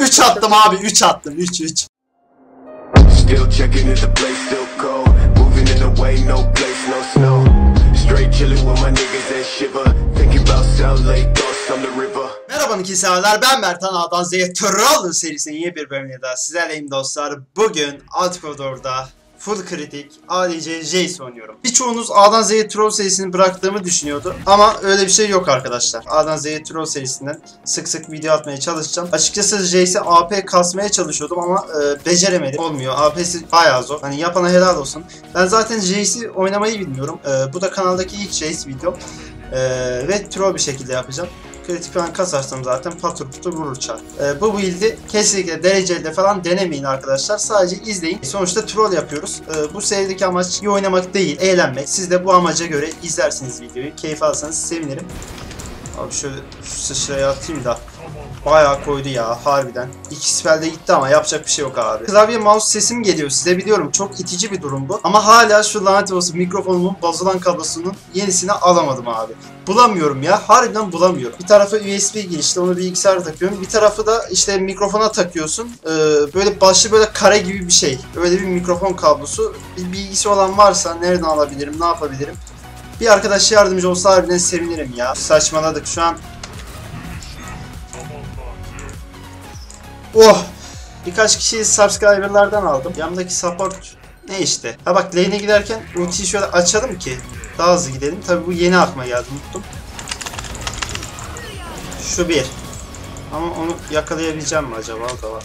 3 attım abi 3 attım 3 3. Still checking if the place still cold. Moving in a way, no place, no snow. Straight chilling with my niggas and shiver. Thinking about South Lake, thoughts on the river. Merhaba severler ben Mertan A'dan Z'ye Troll serisinin yeni bir bölümüne daha sizlerleyim dostlar. Bugün Alt Koridor'da Full kritik ADC Jace oynuyorum. Birçoğunuz A'dan Z'ye Troll serisini bıraktığımı düşünüyordu. Ama öyle bir şey yok arkadaşlar. A'dan Z'ye Troll serisinden sık sık video atmaya çalışacağım. Açıkçası Jace'e AP kasmaya çalışıyordum ama e, beceremedim. Olmuyor. AP'si bayağı zor. Hani yapana helal olsun. Ben zaten Jace'i oynamayı bilmiyorum. E, bu da kanaldaki ilk Jace video. E, ve troll bir şekilde yapacağım kritik falan kasarsam zaten patır putur vurur çar. Ee, bu build'i kesinlikle dereceli falan denemeyin arkadaşlar. Sadece izleyin. Sonuçta troll yapıyoruz. Ee, bu serideki amaç iyi oynamak değil, eğlenmek. Siz de bu amaca göre izlersiniz videoyu. Keyif alsanız sevinirim. Abi şöyle sıçraya atayım da. Bayağı koydu ya harbiden. İki spelde gitti ama yapacak bir şey yok abi. Klavye mouse sesim geliyor size biliyorum. Çok itici bir durum bu. Ama hala şu lanet olsun mikrofonumun bozulan kablosunun yenisini alamadım abi. Bulamıyorum ya. Harbiden bulamıyorum. Bir tarafı USB girişli onu bilgisayara takıyorum. Bir tarafı da işte mikrofona takıyorsun. Ee, böyle başlı böyle kare gibi bir şey. Öyle bir mikrofon kablosu. Bir bilgisi olan varsa nereden alabilirim, ne yapabilirim? Bir arkadaş yardımcı olsa harbiden sevinirim ya. Saçmaladık şu an. Oh! Birkaç kişiyi subscriber'lardan aldım. Yanımdaki support ne işte. Ha bak lane'e giderken ultiyi şöyle açalım ki daha hızlı gidelim. Tabi bu yeni aklıma geldi unuttum. Şu bir. Ama onu yakalayabileceğim mi acaba? O da var.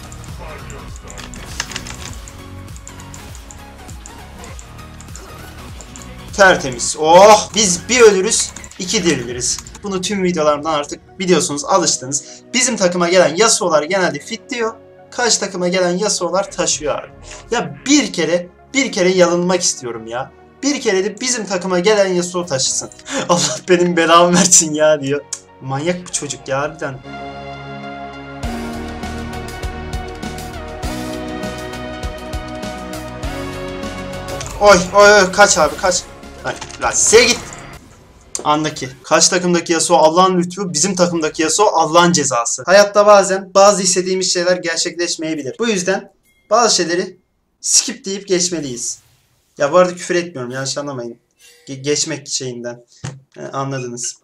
Tertemiz. Oh! Biz bir ölürüz, iki diriliriz. Bunu tüm videolarımdan artık biliyorsunuz, alıştınız. Bizim takıma gelen Yasuo'lar genelde fit diyor. Karşı takıma gelen Yasuo'lar taşıyor abi. Ya bir kere, bir kere yanılmak istiyorum ya. Bir kere de bizim takıma gelen Yasuo taşısın. Allah benim belamı versin ya diyor. Manyak bir çocuk ya harbiden. Oy oy oy kaç abi kaç. Lan, lan size git. Andaki. Kaç takımdaki Yasuo Allah'ın lütfu, bizim takımdaki Yasuo Allah'ın cezası. Hayatta bazen bazı istediğimiz şeyler gerçekleşmeyebilir. Bu yüzden bazı şeyleri skip deyip geçmeliyiz. Ya bu arada küfür etmiyorum yanlış anlamayın. Ge- geçmek şeyinden. He, anladınız.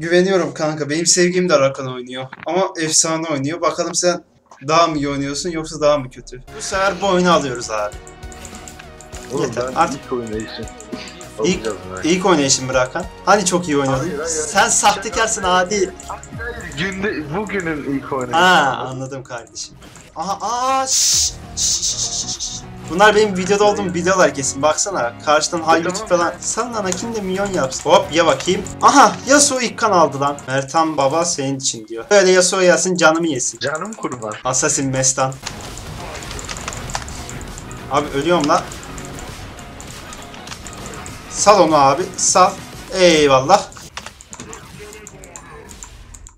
Güveniyorum kanka. Benim sevgim de Rakan oynuyor. Ama efsane oynuyor. Bakalım sen daha mı iyi oynuyorsun yoksa daha mı kötü? Bu sefer bu oyunu alıyoruz abi. Oğlum Yeter, ben artık- ilk oynayışım. İlk- İlk oynayışın Rakan. Hani çok iyi oynuyordun? Hayır, hayır. Sen sahtekarsın adi. Günde, bugünün ilk oynayışım. Ha anladım kardeşim. Aha aa şşş, şşş. Bunlar benim videoda olduğum videolar kesin. Baksana karşıdan hay tamam. YouTube falan. Sen lan kim de milyon yapsın. Hop ya bakayım. Aha Yasuo ilk kan aldı lan. Mertan baba senin için diyor. Böyle Yasuo gelsin canımı yesin. Canım kurban. Assassin Mestan. Abi ölüyorum la. Sal onu abi. Sal. Eyvallah.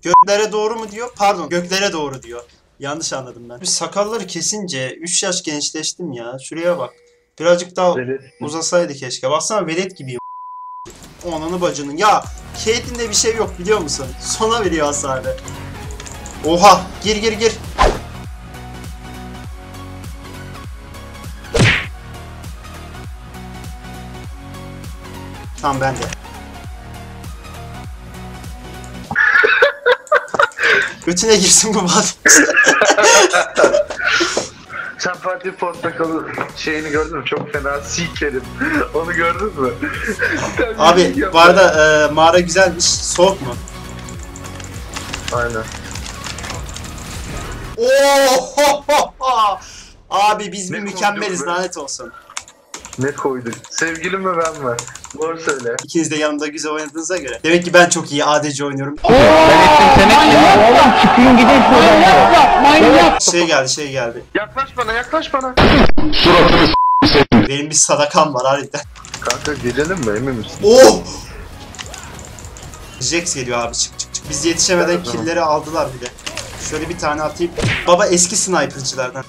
Göklere doğru mu diyor? Pardon göklere doğru diyor. Yanlış anladım ben. Bir sakalları kesince 3 yaş gençleştim ya. Şuraya bak. Birazcık daha Evet. uzasaydı keşke. Baksana velet gibiyim. Ananı bacının. Ya Caitlyn'de bir şey yok biliyor musun? Sona veriyor hasarı. Oha! Gir gir gir. Tamam ben de. Götüne girsin bu bal. Sen Fatih Portakal'ın şeyini gördün mü? Çok fena sikerim. Onu gördün mü? Abi bu arada e, mağara güzelmiş. Soğuk mu? Aynen. Oo! Abi biz bir Ne mükemmeliz be? lanet olsun. Ne koyduk? Sevgilim mi ben mi? Doğru söyle. İkiniz de yanımda güzel oynadığınıza göre. Demek ki ben çok iyi ADC oynuyorum. Şey geldi şey geldi. Yaklaş bana yaklaş bana. Benim bir sadakam var harbiden. Kanka girelim mi emin misin? Oh! Jax geliyor abi çık çık çık. Biz yetişemeden killleri aldılar bir de. Şöyle bir tane atayım. Baba eski sniper'cılardan.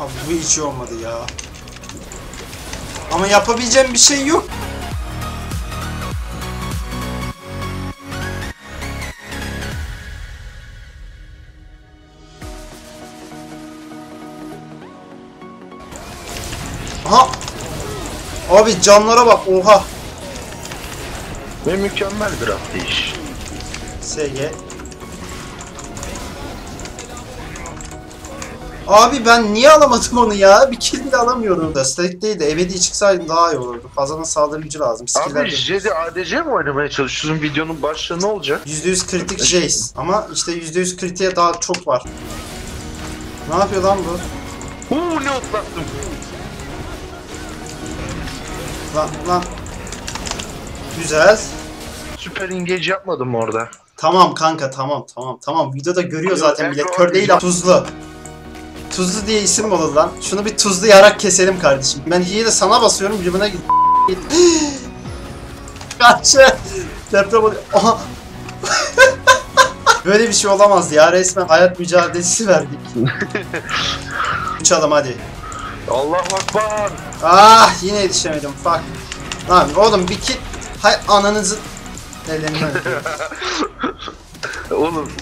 Abi bu hiç olmadı ya. Ama yapabileceğim bir şey yok. Aha. Abi canlara bak oha. Ve mükemmel bir atlayış. SG Abi ben niye alamadım onu ya? Bir kill bile alamıyorum da. Stack değil de ebedi çıksaydım daha iyi olurdu. Fazladan saldırı gücü lazım. Skill'ler Abi Jedi ADC mi oynamaya çalışıyorsun? Videonun başlığı ne olacak? %100 kritik Jace. Ama işte %100 kritiğe daha çok var. Ne yapıyor lan bu? Uuu ne otlattım. Lan lan. Güzel. Süper engage yapmadım orada. Tamam kanka tamam tamam tamam. Videoda görüyor Yok, zaten ben millet. Kör değil tuzlu. Tuzlu diye isim mi olur lan? Şunu bir tuzlu yarak keselim kardeşim. Ben hiye de sana basıyorum. Cebine git. Karşı. Deprem oluyor. Aha. Böyle bir şey olamazdı ya. Resmen hayat mücadelesi verdik. Uçalım hadi. Allah akbar. Ah yine yetişemedim. Fuck. Lan oğlum bir kit. Hay ananızı. Ellerinden. Oğlum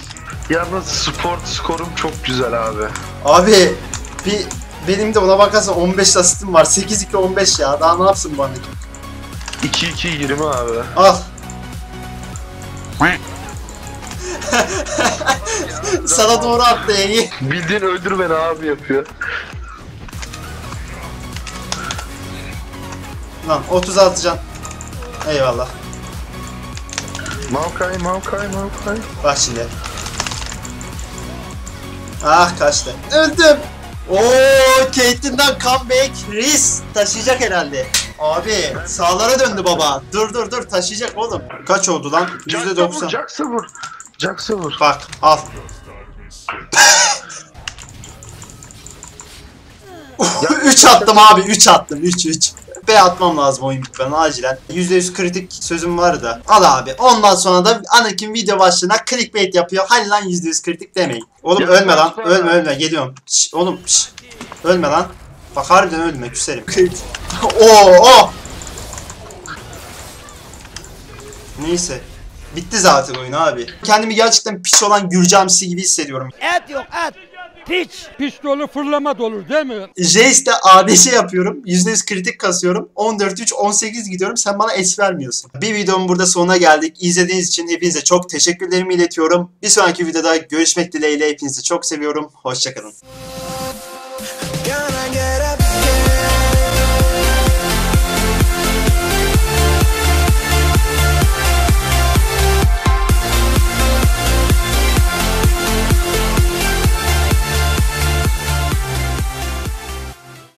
yalnız sport skorum çok güzel abi. Abi bir benim de ona bakarsan 15 asistim var. 8-2 15 ya. Daha ne yapsın bana? 2-2-20 abi. Al. Sana doğru attı Egi. Bildiğin öldür beni abi yapıyor. Lan 36 can. Eyvallah. Maokai, Maokai, Maokai. Bak şimdi. Ah kaçtı. Öldüm. Oo Caitlyn'den comeback. Riz taşıyacak herhalde. Abi sağlara döndü baba. Dur dur dur taşıyacak oğlum. Kaç oldu lan? Jax'a vur, %90. Jax'a vur. Jax'a vur. Bak al. Üç attım abi 3 attım 3 3. B atmam lazım oyun bitmeden acilen. %100 kritik sözüm var da. Al abi. Ondan sonra da Anakin video başlığına clickbait yapıyor. Hani lan %100 kritik demeyin. Oğlum Ya ölme lan. Ölme ölme geliyorum. Şş, oğlum şş. Ölme lan. Bak harbiden ölme küserim. Oo o. Neyse. Bitti zaten oyun abi. Kendimi gerçekten piç olan Gürcamsi gibi hissediyorum. Et yok et. Piç. Piç dolu fırlama dolu değil mi? Jace'de ADC yapıyorum. %100 kritik kasıyorum. 14-3, 18 gidiyorum. Sen bana es vermiyorsun. Bir videomun burada sonuna geldik. İzlediğiniz için hepinize çok teşekkürlerimi iletiyorum. Bir sonraki videoda görüşmek dileğiyle hepinizi çok seviyorum. Hoşçakalın.